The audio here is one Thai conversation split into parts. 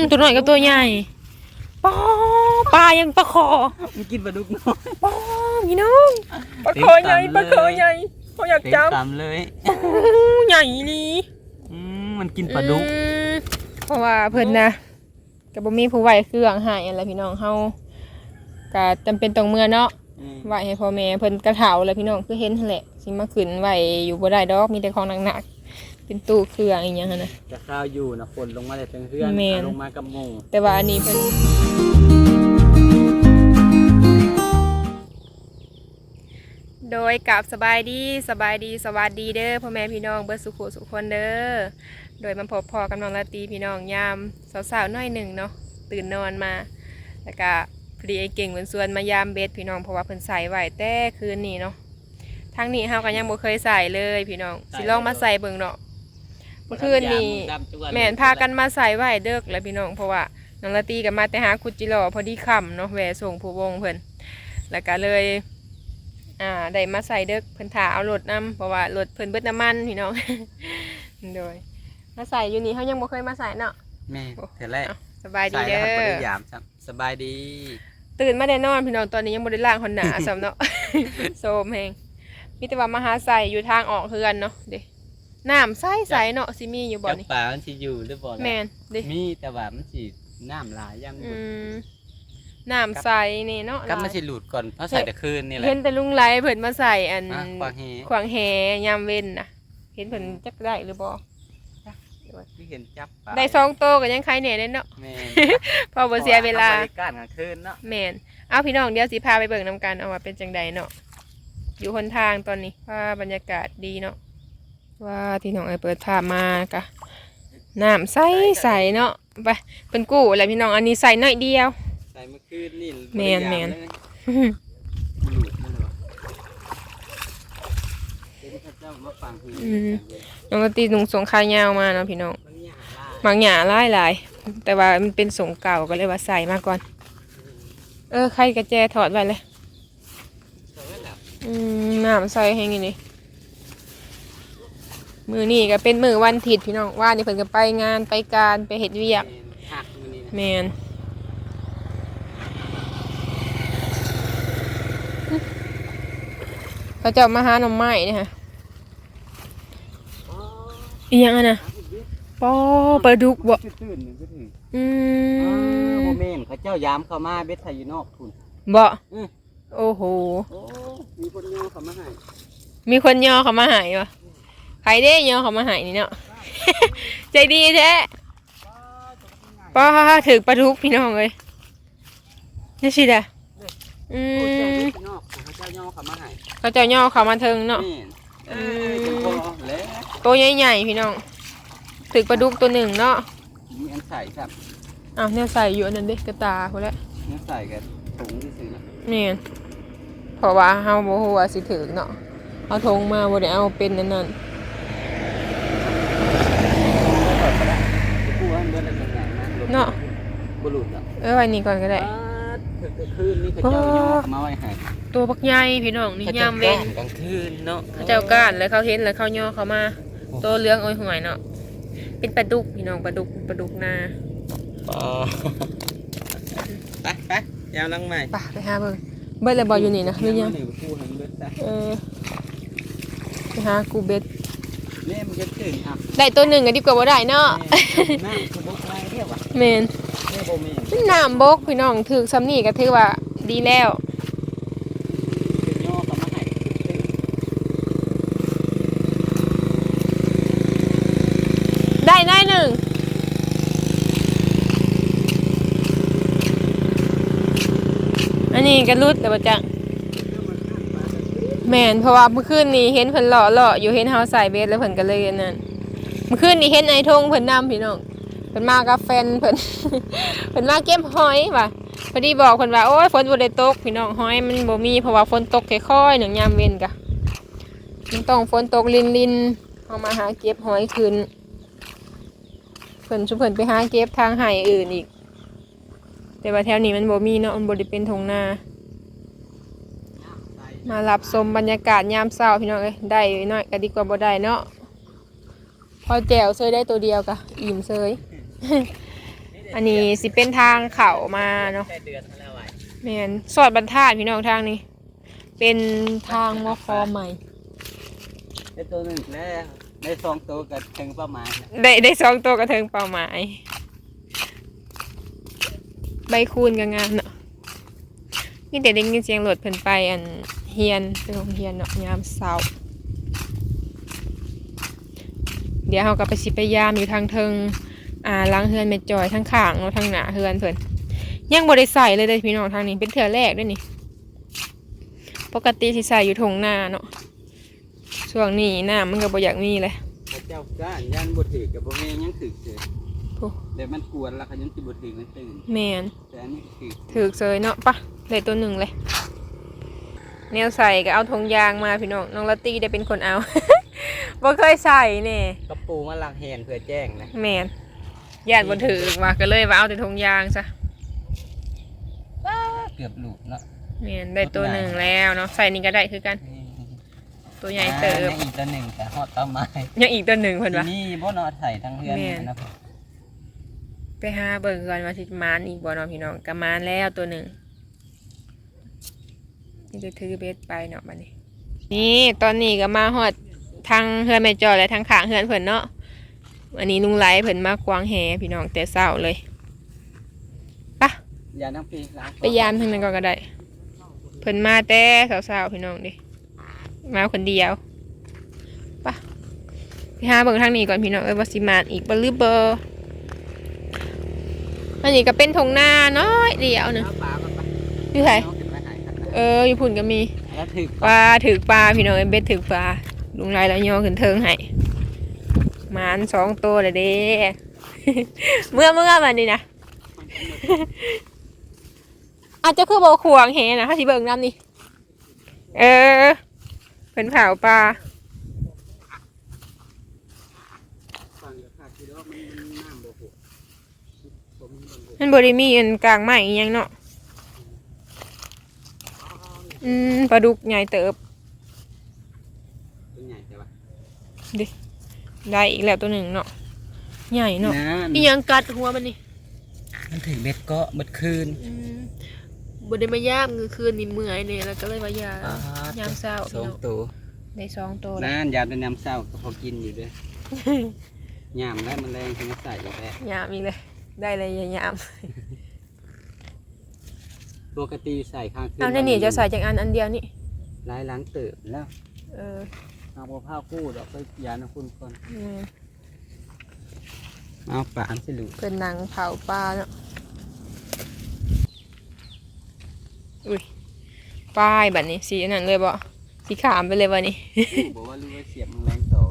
มตัวน้อยกับตัวใหญ่ปอปลายังปลาคอมันกินปลาดุกน้อยปอพี่น้องปลาคอใหญ่ปลาคอใหญ่เขาอยากเต็มจับตามเลยใหญ่นี่อืมมันกินปลาดุกอืมเพราะว่าเพิ่นนะกับบ่มีผู้ไหวเครื่องให้อะไรพี่น้องเฮาก็จำเป็นต้องเมื่อเนาะอืมไหวให้พ่อแม่เพิ่นกระเถาแล้วพี่น้องคือเห็นหั่นแหละสิมาขึ้นไหวอยู่บ่ได้ดอกมีแต่ของหนักๆ เป็นตู้เครื่องอีหยังหั่นน่ะจะข้าวอยู่นะฝนลงมาแต่เพื่อนแม่น เอาลงมากับหมูแต่ว่าอันนี้เพิ่นโดยกับสบายดีสบายดีสวัสดีเด้อพ่อแม่พี่น้องเบิดสุขุสุขคนเด้อโดยมาพบพอกับน้องลาตรีพี่น้องยามสาวๆหน้อยหนึ่งเนาะตื่นนอนมาแล้วก็พอดีไอ้เก่งเหมือนส่วนมายามเบ็ดพี่น้องเพราะว่าเพิ่นใส่ไว้แต่คืนนี้เนาะทั้งนี้เฮาก็ยังบ่เคยใส่เลยพี่น้องสิลองมาใส่เบิ่งเนาะเมื่อคืนนี้ดำจั่วเลยแม่นพากันมาใส่ไว้เด้อแล้วพี่น้องเพราะว่าน้องละตีกับมาแต่หาคุดจิรอพอดีค่ำเนาะแหวะส่งผู้วงเพิ่นแล้วก็เลยอ่าได้มาใส่เด้อเพิ่นถาเอารถนํเพราะว่ารถเพิ่นเบิดน้ำมันพี่น้องโดยมาใส่อยู่นี่เขายังบ่เคยมาใส่เนาะแม่เสร็จแล้วเอ้าสบายดีใส่เด้แล้วครับบริอยามครับสบายดี ตื่นมาได้นอนพี่น้องตอนนี้ยังบ่ได้ล้างหอนหนาซ้ำเนาะโซมแฮงมีแต่ว่ามาหาใส่อยู่ทางออกเฮือนเนาะเด้ น้ำใสๆเนาะสิมีอยู่บ่จับนี่ปลามันสิอยู่หรือบ่ล่ะแม่นเด้มีแต่ว่ามันสิน้ำหลายย่ำอืมน้ำใสนี่เนาะก็มันหลายสิหลุดก่อนเพราะใส่แต่คืนนี่แหละเห็นแต่ลุงไรเพิ่นมาใส่อันอะขวางแหขวางแหยามเว้นน่ะเห็นเพิ่นจักได้หรือบ่ที่เห็นจับปลาได้สองโตวก็ยังใครแหน่เด้เนาะแม่พอบ่เสียเวลาอบริการกลางคืนเนาะแม่นเอาพี่น้องเดี๋ยวสิพาไปเบิ่งนํกันเอาว่าเป็นจังใดเนาะอยู่หนทางตอนนี้ว่าบรรยากาศดีเนาะ ว่าที่น้องไอเปิดภาพมากะน้ำใสใสๆเนาะไปเพิ่นกู้แล้วพี่น้องอันนี้ใส่น้อยเดียวใส่เมื่อคืนนี่แม่นแม่นบริยามเลยหลุดนั่นเหรอเดี๋ยวข้าเจ้ามาฟังคืออืมน้องก็ตีนุงสงขายาวมาเนาะพี่น้องมันยากล่ะบางหยาหลายหลายๆแต่ว่ามันเป็นสงเก่าก็เลยว่าใส่มาก่อน เออใครกระแจถอดไว้เลยเสร็จแล้วอืมน้ำใส่ให้งี้นี่ มือนี่ก็เป็นมือวันถิดพี่น้องว่านี่เพิ่นก็ไปงานไปการไปเฮ็ดเวียกหักมือนี่นะแมนเขาเจะมาหาหน่อไม้นี่ฮะอีหยังอะนะปอปลาดุกบ่ตื่นๆหนึ่งก็ถึงอือ้าวมโมเมนเขาเจ้ายามเข้ามาเบ็ดไทยอยู่นอกคุณบ่อืม โอ้โห โอ้มีคนย่อเขามาให้มีคนย่อเขามาหายวะ ใครได้ย่อเขามาหายนี่เนาะ ใจดีแท้ป้าถือปลาดุกพี่น้องเลยนี่สิเด้ออืโอ้เจ้ามเบ็ดนอกเขาเจ้าย่อเขามาให้เขาเจะย่อเขามาเทิงเนาะแม่นเออือมเป็นพอแล้วตัวใหญ่ๆพี่น้องถือปลาดุกตัวหนึ่งเนาะมีอันใส่ครับอ้าวเนี่ยใส่อยู่อันนั้นเด็กกระตาพอแล้วเนื้อใส่กับถุงที่ซื้อนะนี่นเพราะว่าเฮาบ่ฮู้ว่าสิถือเนาะเอาธงมาบ่ได้เอาเป็นนั่นนั่น จะพูดว่าเมื่อไรเป็นไงนะ เนาะ บุรุษอะเออไว้นี่ก่อนก็ได้ถึงคืนนี่เขาเจ้าย่อเขามาไว้ให้ตัวบักใหญ่พี่น้องนี่ยามเว้นกลางคืนเนาะเขาเจ้าก้านแล้วเขาเห็นแล้วเขาย่อเขามา ตัวเหลืองโอ้ยหวยเนาะเป็นปลาดุกพี่น้องปลาดุกปลาดุกนาปอไปไปยาวลังใหม่ไป่ะไปหาเบิ่งเบิดเลยบ่อยู่นี่นะหรือยังหนึ่งคู่หันเบิดได้เออไปหากูเบ็ดเนี่ยมันจะตื่นอะได้ตัวหนึ่งก็ดีกว่าบ่ได้เนาะแม่สมบูรณ์อะไรเรียกว่าแม่น แม่โบเมนมันน้ำบกพี่น้องถือซ้ำนี่ก็ถือว่าดีแล้วเป็นย่อเขามาให้ได้ได้หนึ่งอันนี้ก็รุดแต่ว่าจะแมนเพราะว่าเมื่อคืนนี้เห็นเพิ่นหล่อหล่ออยู่เห็นเฮาใส่เบสแล้วเพิ่นก็เลยนนั่นเมื่อคืนนี้เห็นไอ้ทงเพิ่นนำพี่น้อง เพิ่นมากับแฟนเพิ่นเพิ่นมาเก็บหอยว่ะพอดีบอกเพิ่นว่าโอ้ยฝนบ่ได้ตกพี่น้องหอยมันบ่มีเพราะว่าฝนตกค่อยๆหนึ่งยามเว้นกะมันต้องฝนตกลินๆเอามาหาเก็บหอยคืนเพิ่นชุเพิ่นไปหาเก็บทางไห่อื่นอีก แต่ว่าแถวนี้มันบ่มีเนาะมันบ่ได้เป็นทงนามารับชมบรรยากาศยามเช้าพี่น้องเอ้ยได้น้อยก็ดีกว่าบ่ได้เนาะพอแจวเซยได้ตัวเดียวกะอิ่มเซย อันนี้สิเป็นทางเขามาเนาะแค่เดือนเท่าแล้วไว้แม่นสอดบรรทัดพี่น้องทางนี้ เป็นทางมอคอใหม่ได้ตัวหนึ่งแล้วได้สองตัวกับถึงเป้าหมายนะได้ได้สองตัวกระเทิงเป้าหมาย ใบคูณก็งามเนาะนี่แต่ได้ยินเสียงรถเพิ่นไปอันเฮียนไปโรงเฮียนเนาะยามเช้าเดี๋ยวเราก็ไปสิพยายามอยู่ทางเทิง อ่าหล้างเฮือนแม่จอยทางข้างเนาะทางหน้าเฮือนเพิ่นยังบ่ได้ใส่เลยเด้อพี่น้องทางนี้เป็นเทื่อแรกเด้วยนี่ ปกติสิใส่อยู่ทงหน้าเนาะช่วงนี้หน้ามันก็บ่อยากมีเลยพระเจ้าก้านยันบุตรกับพ่อแม่ยังถึกเสียโอ้เดี๋ยวมันกวนแล้วเขายังจิบุตรมันตื่นแมนแต่อันนี้ถึกถือเซยเนาะปะได้ตัวหนึ่งเลยแนวใส่ก็เอาธงยางมาพี่น้องน้องลัตตี้ได้เป็นคนเอาบ่เคยใส่เนี่ยกระปูมาลังแหนเพื่อแจ้งนะแมน ญาติบ่ถือว่าก็เลยว่าเอาแต่ธงยางซะเกือบหลุดเนาะแมนได้ตัวหนึ่งแล้วเนาะใส่นี่ก็ได้คือกัน ตัวใหญ่เติบอ่าในอีกตัวหนึ่งแต่ฮอดต้นไม้ยังอีกตัวหนึ่งเพิ่นว่าทีนี่บ่เนอใส่ทั้งเรือนแม่นนะผมไปหาเบิ่งก่อนว่าสิมานอีกบ่เนาะพี่น้องก็มานแล้วตัวหนึ่งนี่จะถือเบสไปเนาะบัดนี้ นี่ตอนนี้ก็มาฮอดทางเฮือนแม่จอยและทางข้างเฮือนเพิ่นเนาะ อันนี้ลุงไลเพิ่นมากวางแหพี่น้องแต่เช้าเลยปะยาทั้งปีล้างไปยามทางนั้นก่อนก็ได้ เพิ่นมาแต่เช้าๆพี่น้องดิมาคนเดียวปะไปหาเบิ่งทางนี้ก่อนพี่น้องเอ้ยว่าสิมานอีกบ่หรือบ่อันนี้ก็เป็นทงนาน้อยเดียวหนึงเอาปลามาไปอยู่ไสเอาขึ้นมาหายกันนะเอออยู่พุ่นก็มีแล้วถึกปลาถือปลาพี่น้องเอ็มเบ็ดถือปลาลุงไรแล้วย่อขึ้นเทิงให้ หมานสองตัวเลยเด้ เมื่อเมื่อมันนี่นะอาจจะคือโบขวางเฮนะถ้าสิเบิ่งน้ำนี่ เออเพิ่นเผาปลาฟังกับข้าคิดว่ามันมันน้ำบ่หกผมมันบ่หกมันบริมีอันกลางไม้อีหยังเนาะ อืมปลาดุกใหญ่เติบตัวใหญ่ใช่ปะ ได้อีกแล้วตัวหนึ่งเนาะใหญ่เนาะนั่นอีหยังกัดหัวมันนี่มันถึงเบ็ดเก็เบ็ดคืนบได้มาย่ามคือคืนนี่เมื่อยเนี่ยแล้วก็เลยมายาม ยามเช้า สองตัวในสองตัวแล้วนั่นยามเป็นน้ำเศร้าก็พอกินอยู่ด้วยยามแล้วมันแรงถึงจะใส่แล้วแหละยามอีกเลย ได้เลยยามปกติใส่ข้างคืนเอาในนี่จะใส่จากอันอันเดียวนี่หลายหล้างเติบแล้ว เออ เอาผ้าผ้ากู้ดอกไปยานะคุณคนอืมเอาปานสิลูกเป็นหนังเผาปลาเนาะอุ้ยป้ายแบบนี้สีอันนั้นเลยบ่สีขามไปเลยบ่นี่ บอกว่าลูกว่าเสียบมันแรงต่อ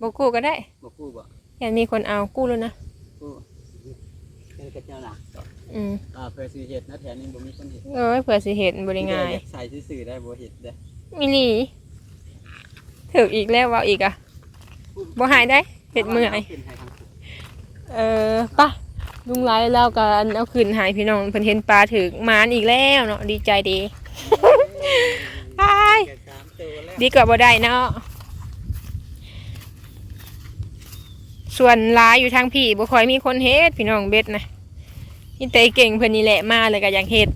บ่กู้ก็ได้บอกกู้บ่แค่มีคนเอากู้แล้วนะกู้เป็นกระเจ้าหลักต่ออืมอ่าเพื่อซื้อเห็ดนะแถวนี้บ่มีคนเห็ดเอ้ยเผื่อสิเห็นบริง่ายใส่ซื่อๆได้บ่เห็ดได้มิลี ถืออีกแล้วว่าอีกอะบ่หายได้เห็ดเมื่อยขึ้นให้ทางสุดเออปะลุงไลฟ์แล้วกันเอาคืนหายพี่น้องเพิ่นเห็นปลาถึกหมานอีกแล้วเนาะดีใจดีไปแกะสามตัวแล้วดีกว่าบ่ได้เนาะส่วนลายอยู่ทางพี่บ่คอยมีคนเฮ็ดพี่น้องเบ็ดนะนี่แต่เก่งเพิ่นนี่แหละมาเลยก็อยากเฮ็ด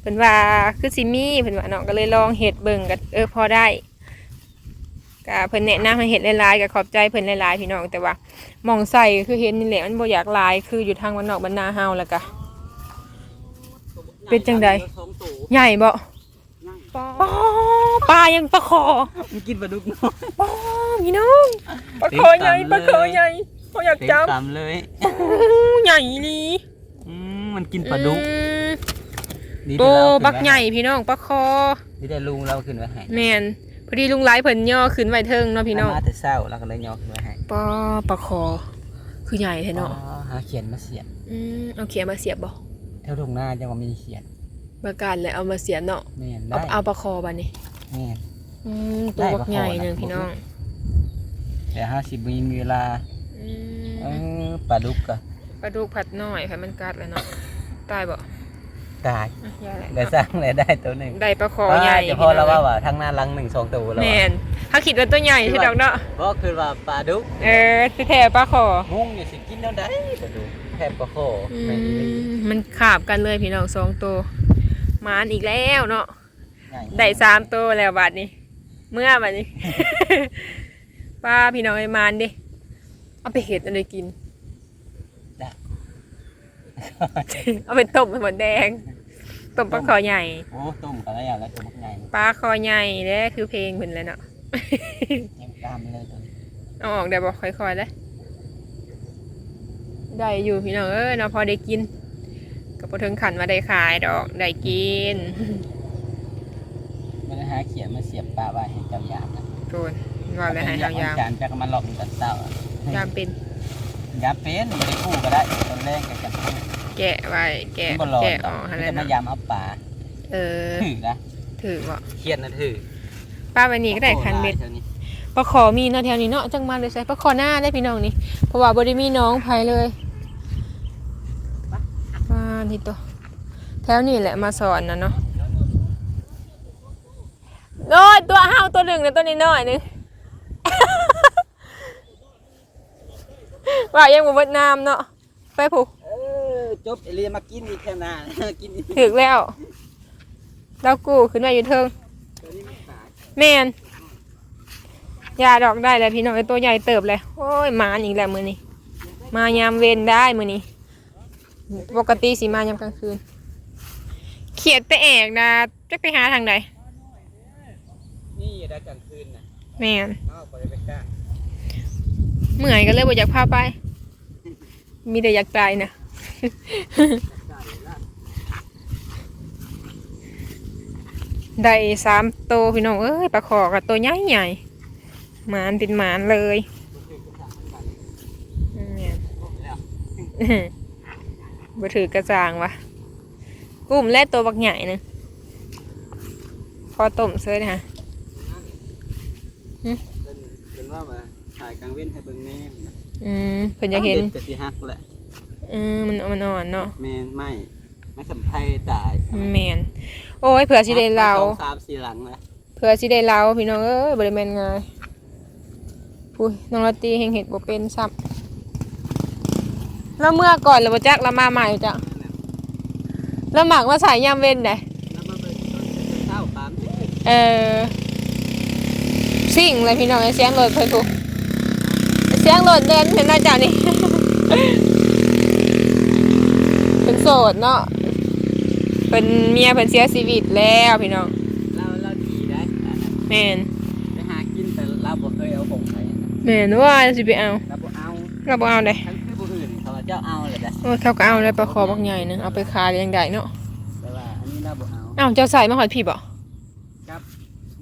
เพิ่นว่าคือสิมีเพิ่นว่าเนาะก็เลยลองเฮ็ดเบิ่งก็เออพอได้ ก็เพิ่นแนะนำให้เฮ็ดหลายๆก็ขอบใจเพิ่นหลายๆพี่น้องแต่ว่ามองใส่คือเห็นนี่แหละมันบ่อยากหลายคืออยู่ทางวันนอกบรรนาเฮาแล้วก็เป็นจังใดสองตัวใหญ่บ่นั่งปอปลายังปลาคอมันกินปลาดุกน้อยปอพี่น้องปลาคอใหญ่ปลาคอใหญ่เขาอยากเต็มจับตามเลยโอ้ใหญ่ลีอืมมันกินปลาดุกอืมนี่โตที่เราขึ้นบักไว้ใหญ่พี่น้องปลาคอนี่ได้ลุงเราขึ้นไว้ให้แม่น พอดีลุงไลฟ์เพิ่นย่อขึ้นไว้เทิงเนาะพี่น้องมาแต่เช้าแล้วก็เลยยกขึ้นไว้ให้ปอปลาคอ คือใหญ่แท้เนาะอ๋อหาเขียนมาเสียบอืมเอาเขียนมาเสียบบ่แถวตรงหน้าจังว่ามีเขียนประกาศเลยเอามาเสียบเนาะแม่นเอาได้เอาปลาคอบัดนี้แม่น อืมได้ตัวปบัลากคอใหญ่นะหนึงพี่น้องแต่ห้าสิบมีเวลาอืเอมอปลาดุกก็ปลาดุกผัดหน่อยค่ะมันกัดแล้วเนาะตายบ่ ตายอะยาแหละได้สร้างรายได้ตัวหนึ่งได้ปลาคอใหญ่จะพอแล้วว่าว่าทางหน้าลังหนึ่งสองตัวแล้วแมนถ้าคิดว่าตัวใหญ่ใช่ดอกเนาะก็คือว่าปลาดุกเออแท้ๆปลาคองงอยู่สิกินแล้วได้ปลาดุกแทบก็โคอืแม่นอีหลีมมันขาบกันเลยพี่น้องสองตัวหมานอีกแล้วเนาะง่ายได้สามตัวแล้วบัดนี้ เมื่อบัดนี้ป้าพี่น้องไอ้มานดิเอาไปเห็ดอะไรกิน เอาไปต้มเป็นหมดแดง ต้มปลาคอใหญ่ โอ้ต้มก็ได้แล้วตัวบักใหญ่ปลาคอใหญ่เด้คือเพลงเพิ่นแหล้วเนาะ ยังกล้ามเลยตัวนี้เอาออกได้บ่ค่อยๆได้ได้อยู่พี่น้องเอ้ยเนาะพอได้กินกับพอถึงขันมาได้ขายดอกได้กินมันหาเขียนมาเสียบปลาไว้ให้เจ้าหยาบนะโทนว่าเลยให้เฮายามจานจะก็มาหลอกกันเต้าอะยามเป็นยามเป็นไม่ได้คู่ก็ได้ตอนแรกกันกัน แกะไว้แกะมันบ่หลอกแกะออกอะไรจะมาเนาะยามเอาปลาเออถือนะถือบ่เขียนนะถือป้าวันนี้ก็ได้คันเบ็ด โอ้โหหลายท่านี้ปลาขอมีเนาะแถวนี้เนาะจังมาเลยใส่ปลาขอหน้าได้พี่น้องนี่เพราะว่าบ่ได้มีน้องไผเลยมาที่ตัวแถวนี้แหละมาสอนนะเนาะโอ้ยตัวห้าวตัวหนึ่งนะตัวนี้น้อยหนึง ว่ายังบ่เบิดน้ำเนาะไปผูกเออ จบเอเลียมากินอีกแค่หนากินอีกถึกแล้วเรากู้ขึ้นมาอยู่เทิงตัวนี้มันขายแม่นยาดอกได้แล้วพี่น้องไอ้ตัวใหญ่เติบเลยโอ้ยมาอีกแล้วมือนี้มายามเวนได้มือนี้ปกติสีมายามกลางคืน เขียดแต่แอกนะจะไปหาทางใดนี่ได้กลางคืนนะแม่นเอาไปไปกล้าเมื่อยก็เลยบ่อยากพาไป มีแต่อยากตายนะ ได้ละได้สามโตวพี่น้องเอ้ยปลาขอกับตัวใหญ่ใหญ่ๆหมานเป็นหมานเลยอืมเนี่ยครบแล้วบ่ถือกระจางวะกุ้มและตัวบักใหญ่หนึงพอต้มเสื้อนะฮะเป็นเป็นว่ามาถ่ายกลางเว้นให้เบิ่งแม่นะอืมเพิ่นอยากเห็นด็ดกะสิฮักแหละ อืมมันมันอ่อนเนาะแม่นไม่ไม่สำไทยตายแมนโอ้ยเผื่อสิได้เล่าสองสามสี่หลังเลยเผื่อสิได้เล่าพี่น้องเอ้ยบ่ได้แม่นง่ายอุ้ยน้องลาตีเฮงเห็ดบ่เป็นซ้ำแล้วเมื่อก่อนแล้วบ่จักแล้วมาใหม่จ้ะแล้วหมักมาใส่ยามเว้นได้แล้วมาเบิ่งต้นเช้าปามสิบเออสิ่งเลยพี่น้องไอ้เสียงรถเพิ่นถูกเสียงรถเดินเห็นหน้าจ้านี่ เป็นโส ดเนาะเป็นเมียเพิ่นเสียชีวิตแล้วพี่น้องเราเราดีได้อันนั้นแม่นไปหากินแต่เราบ่เคยเอาของใครนะแม่นว่าสิไปเอาเราบ่เอาเราบ่เอาได้ทั้งคือผู้อื่นเขาว่าเจ้าเอาเลยนะโอ้ยเขาก็เอาได้ปลาคอบักใหญ่หนึงเอาไปขายยังได้เนาะแต่ว่าอันนี้เราบ่เอาอ้าวเจ้าใส่มาหอดพี่บ่ครับ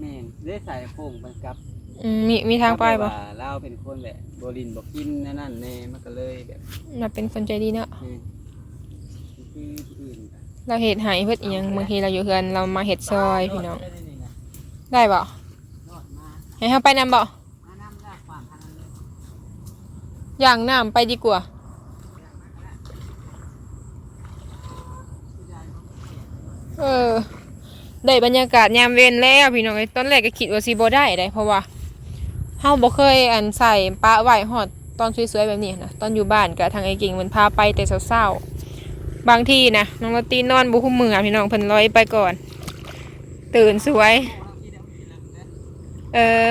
แม่นได้ใส่โป่งไปกับอืมมีมีทางไปบ่เพระว่าเราเป็นคนแบบบ่ลินบ่กินนั่นนั่นแน่มันก็เลยแบบเราเป็นคนใจดีเนาะ คือคือผู้อื่นกัน เราเฮ็ดให้เพิ่นอีหยังบางทีเราอยู่เฮือนเรามาเฮ็ดซอยพี่น้องได้นี่นะได้บ่รอดมาให้เฮาไปนำบ่มาน้ำลากความทางนั้นเลยย่างน้ำไปดีกว่าเออได้บรรยากาศยามเวนแล้วพี่น้องเอ้ยตอนแรกก็คิดว่าสิบ่ได้ได้เพราะว่าเฮาบ่เคยอันใส่ปลาไว้ฮอดตอนสวยๆแบบนี้นะตอนอยู่บ้านก็ทางไอ้กิ่งมันพาไปแต่เช้าๆ บางทีนะน้องลาตีนอนบ่คุ้มมือพี่น้องเพิ่นลอยไปก่อน ตื่นสวย เออ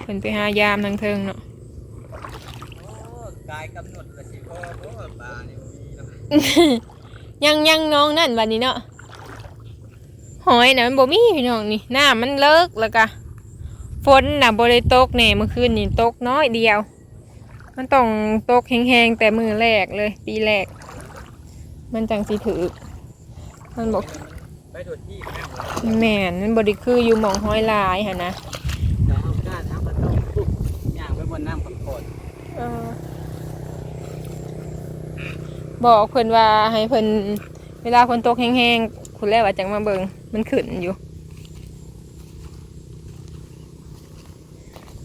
เพิ่นไปหายามทางเทิงเนาะโอ้กายกำหนดละสิพ่อโอ้ปลาเนี่ยมีเนาะยังยังน้องนั่นวันนี้เนาะหอยนะมันบ่มีพี่น้องนี่หน้ำมันเลิกแล้วก็ฝนน่ะบ่ได้ตกแน่เมื่อคืนนี่ตกน้อยเดียว มันต้องตกแห้งๆแต่มือแรกเลย ปีแรก มันจังสิถือ มันบอกไปโดดที่แม่นมันบ่ได้คืออยู่หมองห้อยลายหั่นนะเดี๋ยวเอาก้านน้ำมาต้มปุ๊บย่างไปบนน้ำขนเออบอกเพิ่นว่าให้เพิ่นเวลาฝนตกแห้งๆคุณแล้วว่าจังมาเบิ่งมันขึ้นอยู่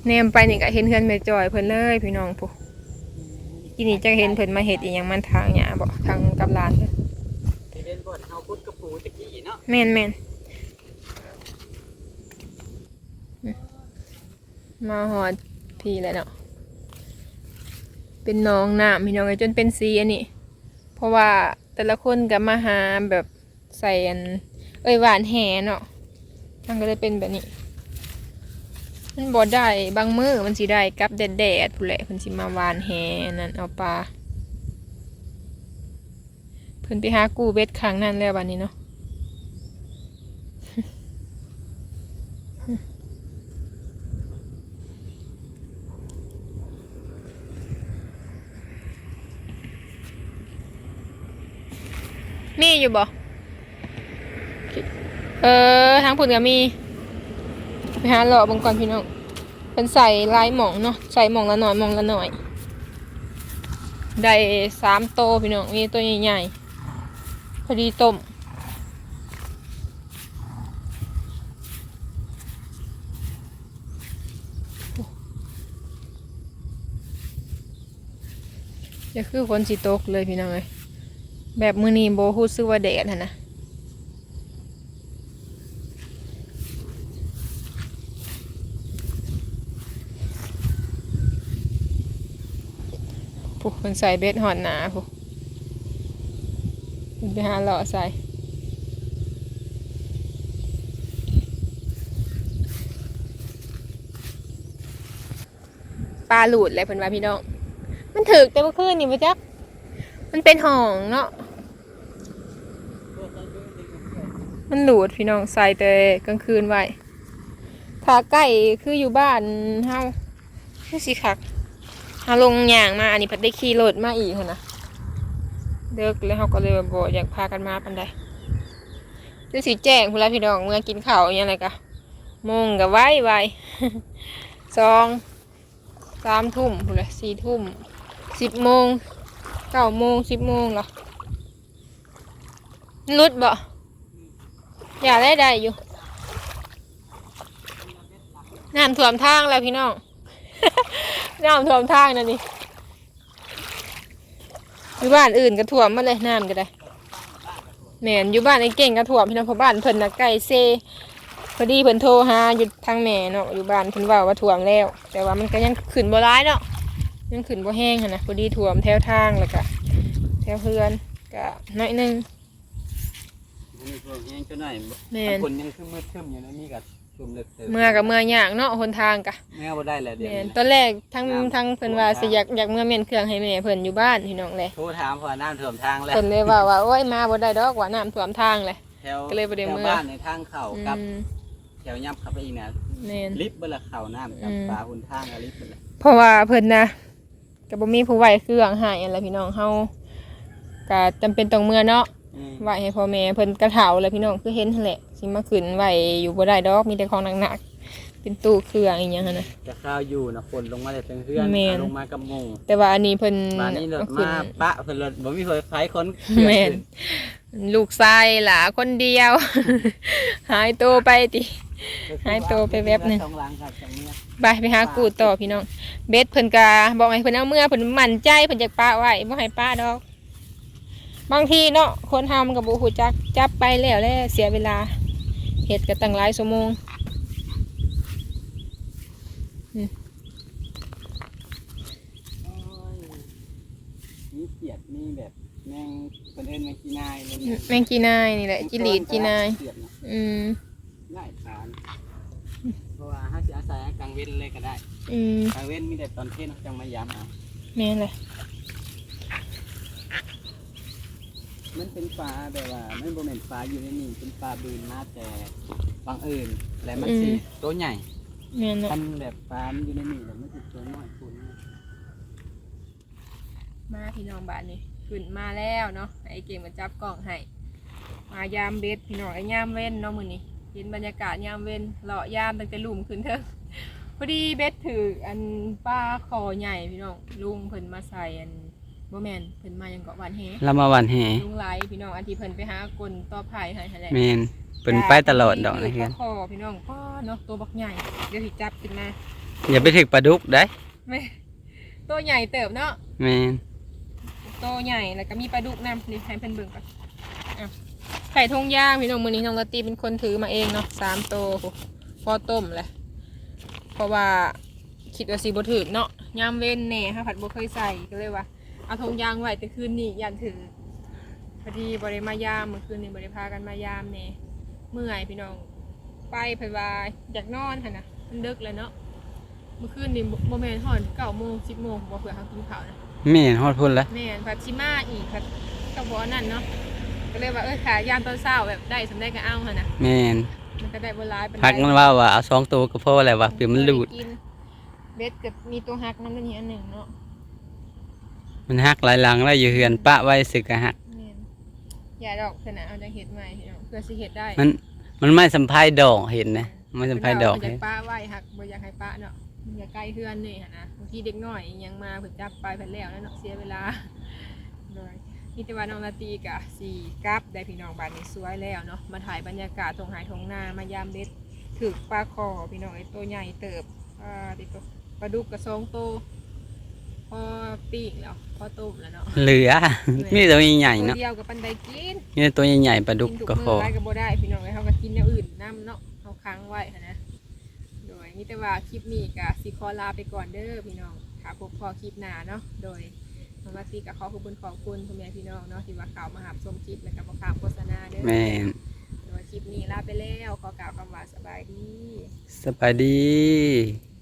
แนมไปนี่ก็เห็นเพื่อนแม่จอยเพิ่นเลยพี่น้องผู้ ทีนี้จะเห็นเพิ่นมาเฮ็ดอีหยังมันทางหญ้าบ่ทางกับหลานเพิ่นที่เป็นบดเอาพุดกระปูตะกี้เนาะแม่นแม่นมาฮอดพี่แล้วเนาะเป็นหน้องน้ำพี่น้องเอ้ยจนเป็นสีอันนี้ เพราะว่าแต่ละคนก็มาหาแบบใส่อัน เอ้ยหวานแหเนาะมันก็เลยเป็นแบบนี้ มันบ่ได้บางมือมันสิได้กับแดดๆผู้แหละเพิ่นสิมาวานแหนั่นเอาปลาเพิ่นไปหากู้เบ็ดครั้งนั้นแล้วบัดนี้เนาะมีอยู่บ่เออทางผุนก็มี ไปหาหล่อบังก่อนพี่น้องเป็นใส่ลายหมองเนาะใส่หมองละหน่อยหมองละหน่อย ได้สามโตพี่น้องมีตัวใหญ่ๆพอดีต้มจะคือฝนสิตกเลยพี่น้องเลยแบบมือนีโบฮู้ซึกว่าแดดหั่นนะ ผู้คนใส่เบ็ดหอนหนาผู้ไปหาเหล่อใส่ปลาหลุดเลยเพิ่นว่าพี่น้อง มันถึกแต่เมื่อคืนนี่มาจัก มันเป็นห้องเนาะ มันหลุดพี่น้องใส่แต่กลางคืนไว้ถ้าใกล้คืออยู่บ้านเฮาคือสิคัก เฮาลงอย่างมา อันนี้พัดได้ขี่รถมาอีกหั่นนะเด็กแล้วเฮาก็เลยบ่อยากพากันมาปานใดคือสิแจ้งพุ่นละพี่น้องเมื่อกินข้าวอหยังไรกะมงก็ไว้ไว้สองสามทุ่มพุ่นละสี่ทุ่มสิบโมงเก้าโมงสิบโมงเหรอรุดบ่อย่าได้ได้อยู่น้ำท่วมทางแล้วพี่น้อง น้ำท่วมทางนั่นนี่อยู่บ้านอื่นก็ท่วมมาเลยน้ำก็ได้แม่นอยู่บ้านไอ้เก่งก็ท่วมพี่น้องเพราะบ้านเพิ่นน่ะใกล้เซพอดีเพิ่นโทรหาอยู่ทางแม่เนาะอยู่บ้านเพิ่นเว่าว่าท่วมแล้ว แต่ว่ามันก็ยังขึ้นบ่ร้ายเนาะยังขึ้นบ่แห้งหั้นนะพอดีท่วมแถวทางแล้วก็แถวเพื่อนก็น้อยหนึงมันมีพวกยังจะหน่อยบ่แม่นคนยังคือมืดครึ้มอยู่นะนี่ก็ ชุมเล็กเติบเมื่อกับเมื่อยากเนาะหนทางกะแม่บ่ได้แล้วเดี๋ยวแม่นนี้ตอนแรกทั้งน้ำ ทั้งเพิ่นว่าสิอยากอยากเมื่อเมียนเครื่องให้แม่เพิ่นอยู่บ้านพี่น้องเลยโทรถามเพราะว่าน้ำท่วมทางแล้วเพิ่นเลยว่าว่าโอ้ยมาบ่ได้ดอกว่าน้ำท่วมทางเลย แถวก็เลยบ่ได้แถวเมื่อ บ้านในทางเข้าอืกับ มแถวยับเข้าไปอีกนะแม่น ลิฟต์เบิ่ละเข้าน้ำกับอืม ปลาหุ่นทางกับลิฟต์เบิ่ละเพราะว่าเพิ่นนะก็บ่มีผู้ไหวเครื่องให้อะไรพี่น้องเฮาก็จำเป็นต้องเมื่อเนาะอืม ไหวให้พ่อแม่เพิ่นกระเถาแล้วพี่น้องคือเห็นหั่นแหละสิมาขึ้นไหวอยู่บ่ได้ดอกมีแต่ของหนักๆเป็นตู้เครื่องอีหยังหั่นน่ะ จะข้าวอยู่นะฝนลงมาแต่เทิงเฮือนแม่น ลงมากับหมุงแต่ว่าอันนี้เพิ่นบ้านนี้รถเอาขึ้นมาปะเพิ่นรถบ่มีไฟไฟคนแม่นลูกชายหลาคนเดียว หายตัวไปติ หายตัวไปแวบหนึ่ง สองหลังครับสองเมียไปไปหากูต่อพี่น้อง เบสเพิ่นกาบอกให้เพิ่นเอาเมื่อเพิ่นมั่นใจเพิ่นอยากป้าไว้บ่ให้ป้าดอก บางทีเนาะคนทำกับบ่ฮู้จักจับไปแล้วแล้วเสียเวลาเฮ็ดก็ตั้งหลายชั่วโมงโอ้ยมีเกียดมีแบบแมงเพิ่นเอิ้นแมงกีนายอะไรเนี่ยแมงกีนายนี่แหละจิหลีดกีนายเกียดนะอืมไล่ทานเพราะว่าถ้าสิอาศัยกลางเว้นเลยก็ได้ อืมกลางเว้นมีแต่ตอนเที่ยงจังมายามเอาแม่นเลย มันเป็นปลาแบบว่ามันบ่แม่นปลาอยู่ในนี่เป็นปลาบืนมาแต่บางเอิญและมันสิตัวใหญ่แม่นเลยมันแบบปลามันอยู่ในนี่แล้วมันสิตัวน้อยคุณมาพี่น้องบ้านนี่ขึ้นมาแล้วเนาะไอ้เก่งมาจับกล่องให้มายามเบสพี่น้องไอ้ยามเว้นเนาะมื้อนี้เห็นบรรยากาศยามเว้นเลาะยามตั้งแต่ลุ่มขึ้นเถอะพอดีเบสถืออันป้าคอใหญ่พี่น้องลุงเพิ่นมาใส่อัน บ่แม่นเพิ่นมายังเกาะหวานแฮเรามาหวันแหลุงไหลพี่น้องอันที่เพิ่นไปหากลต่อไผ่ให้หั่นแหละแมนเป็นไปตลอดดอกนะเพื่เพื่ออนคอพี่น้องก็เนาะตัวบักใหญ่เดี๋ยวสิจับขึ้นมาอย่าไปถึกปลาดุกได้ไม่ตัวใหญ่เติบเนาะแมนตัวใหญ่แล้วก็มีปลาดุกนำนี่ให้เพิ่นเบิ่งก่อนอะไข่ทงย่างพี่น้องมื้อนี้น้องละตีเป็นคนถือมาเองเนาะสามตัวพอต้มแหละเพราะว่าคิดว่าสิบ่ถึกเนาะยามเว้นแหน่ฮะผัดบ่เคยใส่ก็เลยว่า เอาธงยางไว้แต่คืนนี้ยันถือพอดีบ่ได้มายามเมื่อคืนนี้บ่ได้พากันมายามแหน่เมื่อยพี่น้องไปเพิ่นว่าอยากนอนหั่นน่ะมันดึกแล้วเนาะเมื่อคืนนี้บ่แม่นฮอด9โมง10โมงบ่เผื่อเฮากินข้าวนะแม่นฮอดพุ่นแล้วแม่นผัดชิมาอีกผัดก็บ่อันนั่นเนาะก็เลยว่าเออขายามตอนเช้าแบบได้สำได้ก็เอาหั่นน่ะแม่นมันก็ได้บ่หลายปานใดพักมันว่าว่าเอาสองตัวก็พอแล้วว่าเผื่อมันหลุดกินเบ็ดกับมีตัวหักนั่นนี่อันหนึ่งเนาะ มันหักหลายหลังแล้วอยู่เฮือนปะไว้สึกอะหัก แม่นอย่าดอกขนาดเอาจังเห็ดใหม่เนาะเพื่อสิเห็ดได้มันมันไม่สัมภายดอกเห็นนะไม่สัมภายดอกเพิ่นเห็นว่าอยากป้าไว้หักบ่อยากให้ป้าเนาะมันอย่าใกล้เพื่อนนี่หั่นนะบางทีเด็กน้อยยังมาเพิ่นจับไปเพิ่นแล้วแล้วเนาะเสียเวลาโดยมีแต่ว่าน้องลาตรีกะสีกลับได้พี่น้องบ้านนี้สวยแล้วเนาะมาถ่ายบรรยากาศตรงหายทงนามายามเบ็ดถึกปลาคอพี่น้องไอ้ตัวใหญ่เติบอ่าติตัวปลาดุกกระซองโตวพ อปีกแล้วพอต้มแล้วเนาะเหลือ มีแต่ตัวใหญ่ๆตัวเนาะเดียวกับปันไดกินมีแต่ตัวใหญ่ๆปลาดุกกินทุก็มื้พออไรก็บ่ได้พี่น้องเอ้ยเขาก็กินอย่างอื่นน้ำเนาะเขาค้างไว้หั้นนะโดยมีแต่ว่าคลิปนี้ก็สิขอลาไปก่อนเด้อพี่น้องถ้าพบพอคลิปหน้าเนาะโดยน้องลาตีกับขอขอบคุณขอบคุณพ่อแม่พี่น้องเนาะที่ว่าข่าวมาหาชมคลิปแล้วก็มาข่าวโฆษณาเด้อแม่นโดยคลิปนี้ลาไปแล้วขอกล่าวคำว่าสบายดี สบายดี